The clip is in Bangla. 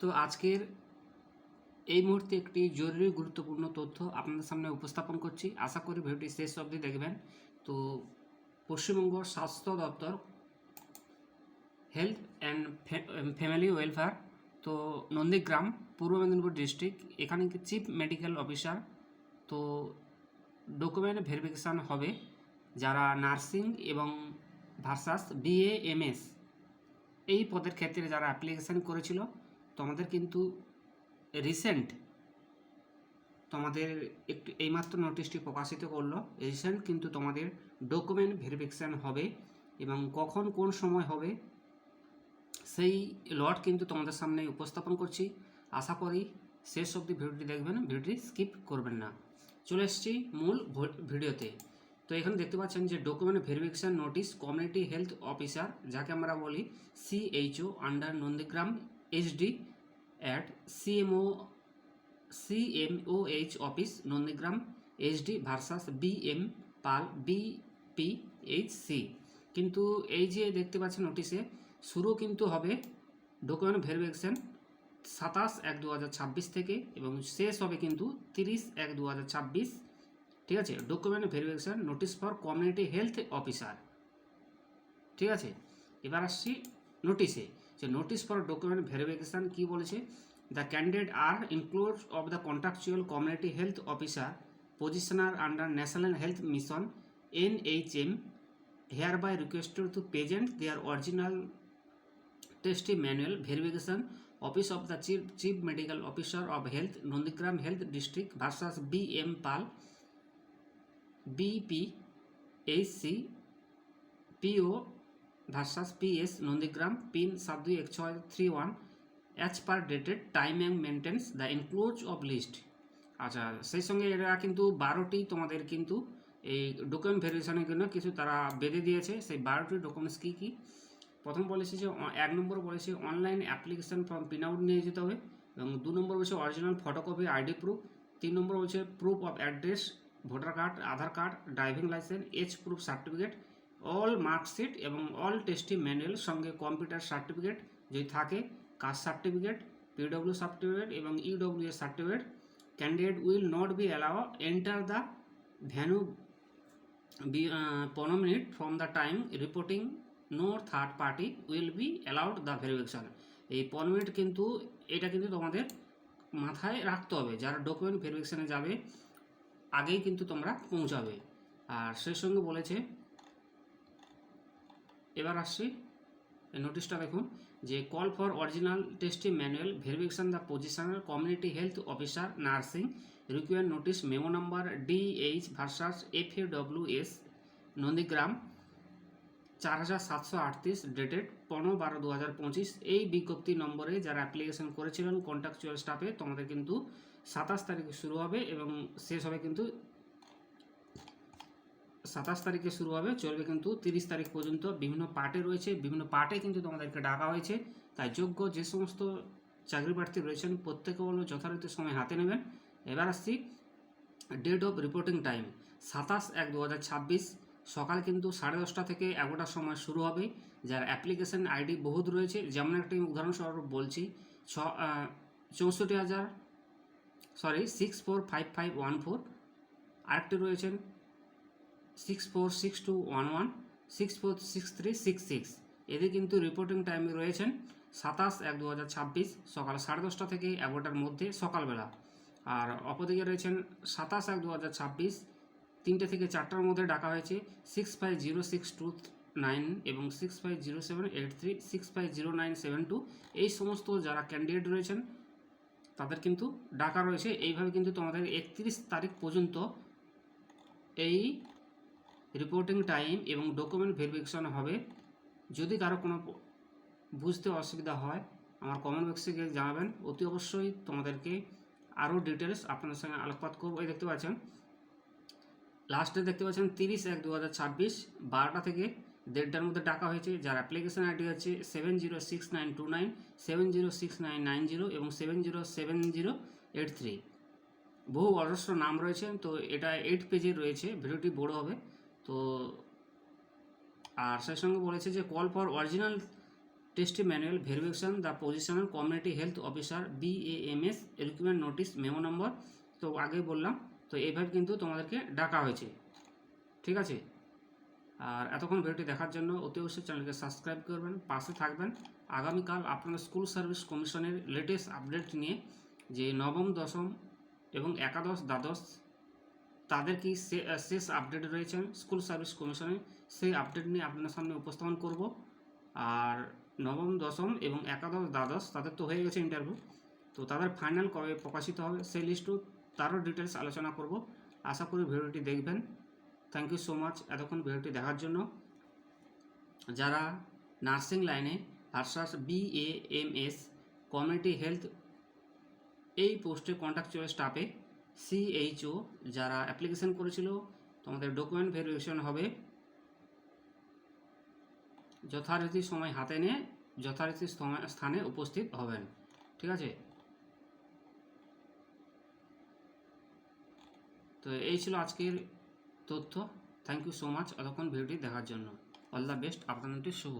তো আজকের এই মুহূর্তে একটি জরুরি গুরুত্বপূর্ণ তথ্য আপনাদের সামনে উপস্থাপন করছি। আশা করি ভিডিওটি শেষ অবধি দেখবেন। তো পশ্চিমবঙ্গ স্বাস্থ্য দপ্তর হেলথ অ্যান্ড ফ্যামিলি ওয়েলফেয়ার, তো নন্দীগ্রাম, পূর্ব মেদিনীপুর ডিস্ট্রিক্ট, এখানে চিফ মেডিকেল অফিসার, তো ডকুমেন্ট ভেরিফিকেশান হবে যারা নার্সিং এবং ভার্সাস বিএ এমএস এই পদের ক্ষেত্রে যারা অ্যাপ্লিকেশান করেছিল তোমাদের কিন্তু রিসেন্ট তোমাদের একটু এইমাত্র নোটিশটি প্রকাশিত করল। রিসেন্ট কিন্তু তোমাদের ডকুমেন্ট ভেরিফিকেশান হবে এবং কখন কোন সময় হবে, সেই লট কিন্তু তোমাদের সামনে উপস্থাপন করছি। আশা করি শেষ অবধি ভিডিওটি দেখবেন, ভিডিওটি স্কিপ করবেন না। চলে এসেছি মূল ভিডিওতে। তো এখানে দেখতে পাচ্ছেন যে document verification notice community health officer যাকে আমরা বলি CHO under Nandigram HD at CMO CMOH office Nandigram HD versus BM Pal BPHC কিন্তু এই যে দেখতে পাচ্ছেন নোটিশে শুরু কিন্তু হবে ডকুমেন্ট ভেরিফিকেশান সাতাশ এক দু হাজার ছাব্বিশ থেকে এবং শেষ হবে কিন্তু তিরিশ এক দু হাজার ছাব্বিশ। ঠিক আছে? Document verification notice for community health officer ঠিক আছে? এবার আসছি নোটিশে যে নোটিশ ফর ডকুমেন্ট ভেরিফিকেশান কি বলেছে? The candidate are include of the contractual community health officer position under national health mission N H M hereby requested to present their original testimonial verification office of the chief, chief health officer of health nondigram health district versus bm pal bphc po versus ps Nandigram pin সাত দুই এক ছয় three one as per dated time and maintains the include of list আচ্ছা সেই সঙ্গে এরা কিন্তু বারোটি তোমাদের কিন্তু এই ডকুমেন্ট ভেরিফিকেশনের জন্য কিছু তারা বেঁধে দিয়েছে। সেই বারোটি ডকুমেন্টস কী কী? প্রথম বলেছে যে, এক নম্বর বলেছে online application form print out নিয়ে যেতে হবে এবং দু নম্বর বলছে অরিজিনাল ফটোকপি আইডি প্রুফ তিন নম্বর বলছে proof of address voter card Aadhaar card driving licence age proof certificate all marksheet এবং অল টেস্টি ম্যানুয়াল সঙ্গে কম্পিউটার সার্টিফিকেট যদি থাকে কাস্ট সার্টিফিকেট পিডব্লিউ সার্টিফিকেট এবং EW certificate candidate will not be allow enter the venue পনেরো minute from the time reporting no third party will be allowed the verification এই পনেরো মিনিট কিন্তু, এটা কিন্তু তোমাদের মাথায় রাখতে হবে, যারা ডকুমেন্ট ভেরিফিকেশানে যাবে, আগেই কিন্তু তোমরা পৌঁছাবে। আর সেই সঙ্গে বলেছে এবার আসছি নোটিশটা দেখুন, যে call for original testimonial verification the positional community health officer nursing require notice memo number DH versus F A W S Nandigram চার হাজার সাতশো আটত্রিশ ডেটেড পনেরো বারো দু হাজার পঁচিশ এই বিজ্ঞপ্তি নম্বরে যারা অ্যাপ্লিকেশন করেছিলেন কন্ট্রাকচুয়াল স্টাফে তোমাদের কিন্তু সাতাশ তারিখে শুরু হবে এবং শেষ হবে কিন্তু সাতাশ তারিখে শুরু হবে, চলবে কিন্তু তিরিশ তারিখ পর্যন্ত। বিভিন্ন পার্টে রয়েছে, বিভিন্ন পার্টে কিন্তু তোমাদেরকে ডাকা হয়েছে। তাই যোগ্য যে সমস্ত চাকরি প্রার্থী রয়েছেন, প্রত্যেকে বলব যথারীতি সময় হাতে নেবেন। এবার আসছি ডেট অফ রিপোর্টিং টাইম সাতাশ এক দু হাজার ছাব্বিশ। সকাল কিন্তু সাড়ে দশটা থেকে এগারোটার সময় শুরু হবে। যার অ্যাপ্লিকেশন আইডি বহুত রয়েছে। যেমন একটি উদাহরণস্বরূপ বলছি, ছ চৌষট্টি হাজার sorry six four five five one four আরেকটি রয়েছেন six four six two one one six four six three six six এদের কিন্তু রিপোর্টিং টাইমে রয়েছেন সাতাশ এক দু হাজার ছাব্বিশ, সকাল সাড়ে দশটা থেকে এগারোটার মধ্যে সকালবেলা। আর অপরদিকে রয়েছেন সাতাশ এক দু হাজার ছাব্বিশ, তিনটে থেকে চারটার মধ্যে ডাকা হয়েছে six five zero six two nine এবং six five zero seven eight three six five zero nine seven two এই সমস্ত যারা ক্যান্ডিডেট রয়েছেন, তাদের কিন্তু ডাকা রয়েছে। এইভাবে কিন্তু তোমাদের একত্রিশ তারিখ পর্যন্ত এই রিপোর্টিং টাইম এবং ডকুমেন্ট ভেরিফিকেশন হবে। যদি কারও কোনো বুঝতে অসুবিধা হয়, আমার কমেন্ট বক্সে গিয়ে জানাবেন। অতি অবশ্যই তোমাদেরকে আরও ডিটেলস আপনাদের সঙ্গে আলোকপাত করব। এই দেখতে পাচ্ছেন লাস্টে দেখতে পাচ্ছেন তিরিশ এক দু হাজার ছাব্বিশ, বারোটা থেকে দেড়টার মধ্যে টাকা হয়েছে। যার অ্যাপ্লিকেশন আইডি হচ্ছে seven zero six nine two nine seven zero six nine nine zero এবং seven zero seven zero eight three বহু অজস্র নাম রয়েছে, তো এটা এইট পেজে রয়েছে। ভিডিওটি বড় হবে। তো আর সেই সঙ্গে বলেছে যে call for original testimonial verification the positional community health officer BAMS recruitment notice memo number তো আগেই বললাম, তো এইভাবে কিন্তু তোমাদেরকে ডাকা হয়েছে, ঠিক আছে? আর এতক্ষণ ভিডিওটি দেখার জন্য অতি অবশ্যই চ্যানেলকে সাবস্ক্রাইব করবেন, পাশে থাকবেন। আগামীকাল আপনাদের স্কুল সার্ভিস কমিশনের লেটেস্ট আপডেট নিয়ে যে নবম, দশম এবং একাদশ, দ্বাদশ তাদের কি শেষ আপডেট রয়েছেন স্কুল সার্ভিস কমিশনে সেই আপডেট নিয়ে আপনার সামনে উপস্থাপন করব। আর নবম, দশম এবং একাদশ দ্বাদশ, তাদের তো হয়ে গেছে ইন্টারভিউ তো তাদের ফাইনাল কবে প্রকাশিত হবে সেই লিস্টও তারও ডিটেলস আলোচনা করব। আশা করি ভিডিওটি দেখবেন। থ্যাংক ইউ সো মাচ এতক্ষণ ভিডিওটি দেখার জন্য যারা নার্সিং লাইনে ভার্সাস এস কমিউনিটি হেলথ এই পোস্টে কন্ট্রাকচুয়াল স্টাফে সিএইচও যারা অ্যাপ্লিকেশন করেছিল, তোমাদের ডকুমেন্ট ভেরিফিকেশন হবে। যথারীতি সময় হাতে নিয়ে যথারীতি স্থানে উপস্থিত হবেন, ঠিক আছে? তো এই ছিল আজকের তথ্য। থ্যাংক ইউ সো মাচ এতক্ষণ ভিডিওটি দেখার জন্য। অল দ্য বেস্ট আপনাদের শুভ